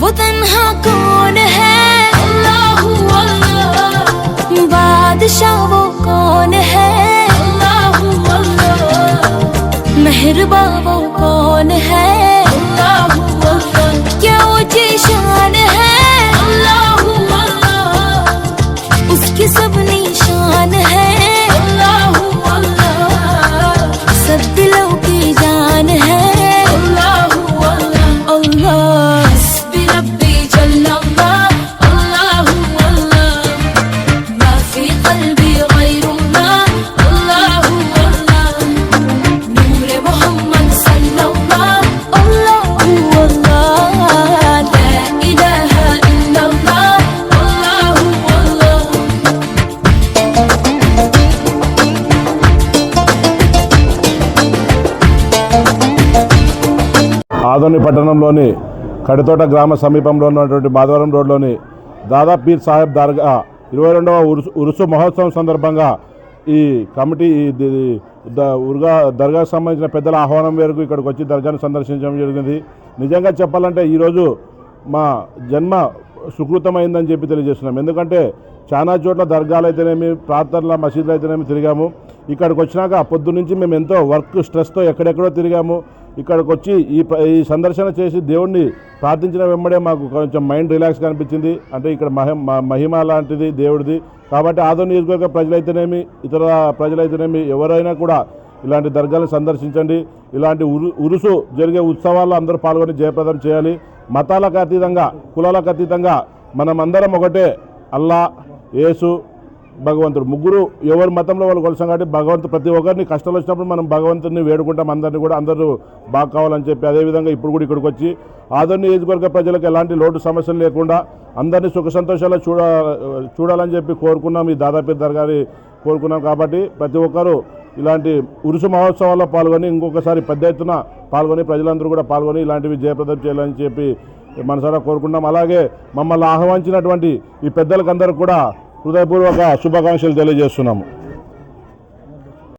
वो तन्हा कौन है? अल्लाह अल्लाह। बादशाह वो कौन है? अल्लाह अल्लाह। मेहरबा वो कौन है? ఆదోని పట్టణంలోని కడితోట గ్రామ సమీపంలో ఉన్నటువంటి మాధవరం రోడ్లోని దాదా పీర్ సాహెబ్ దర్గా ఇరవై రెండవ ఉరుసు ఉరుసు మహోత్సవం సందర్భంగా ఈ కమిటీ ఈ ద- ఉర్గా దర్గాకు సంబంధించిన పెద్దల ఆహ్వానం మేరకు ఇక్కడికి వచ్చి దర్గాను సందర్శించడం జరిగింది. నిజంగా చెప్పాలంటే ఈరోజు మా జన్మ సుకృతమైందని చెప్పి తెలియజేస్తున్నాం. ఎందుకంటే చాలా చోట్ల దర్గాలు అయితేనేమి ప్రార్థనల మసీదులు అయితేనేమి తిరిగాము. ఇక్కడికి వచ్చినాక పొద్దు నుంచి మేము ఎంతో వర్క్ స్ట్రెస్తో ఎక్కడెక్కడో తిరిగాము. ఇక్కడికి వచ్చి ఈ ఈ సందర్శన చేసి దేవుణ్ణి ప్రార్థించిన వెంబడే మాకు కొంచెం మైండ్ రిలాక్స్ అనిపించింది. అంటే ఇక్కడ మహి మహిమ లాంటిది దేవుడిది. కాబట్టి ఆదో నియోజకవర్గ ప్రజలైతేనేమి ఇతర ప్రజలైతేనేమి ఎవరైనా కూడా ఇలాంటి దర్గాలను సందర్శించండి. ఇలాంటి ఉరు ఉరుసు జరిగే ఉత్సవాల్లో అందరూ పాల్గొని జయప్రదం చేయాలి. మతాలకు అతీతంగా కులాలకు అతీతంగా మనమందరం ఒకటే. అల్లా యేసు భగవంతుడు. ముగ్గురు ఎవరి మతంలో వాళ్ళు కొలుసాం కాబట్టి భగవంతుడు ప్రతి ఒక్కరిని కష్టాలు వచ్చినప్పుడు మనం భగవంతుడిని వేడుకుంటాం. అందరినీ కూడా అందరూ బాగా కావాలని చెప్పి అదేవిధంగా ఇప్పుడు కూడా ఇక్కడికి వచ్చి ఆదరణ నియోజకవర్గ ప్రజలకు ఎలాంటి లోటు సమస్యలు లేకుండా అందరినీ సుఖ సంతోషాలు చూడ చూడాలని చెప్పి కోరుకున్నాం. ఈ దాదాపు గారి కోరుకున్నాం కాబట్టి ప్రతి ఒక్కరూ ఇలాంటి ఉరుసు మహోత్సవాల్లో పాల్గొని ఇంకొకసారి పెద్ద ఎత్తున పాల్గొని ప్రజలందరూ కూడా పాల్గొని ఇలాంటివి జయప్రదం చేయాలని చెప్పి మనసారా కోరుకుంటున్నాం. అలాగే మమ్మల్ని ఆహ్వానించినటువంటి ఈ పెద్దలకందరూ కూడా హృదయపూర్వక శుభాకాంక్షలు తెలియజేస్తున్నాము.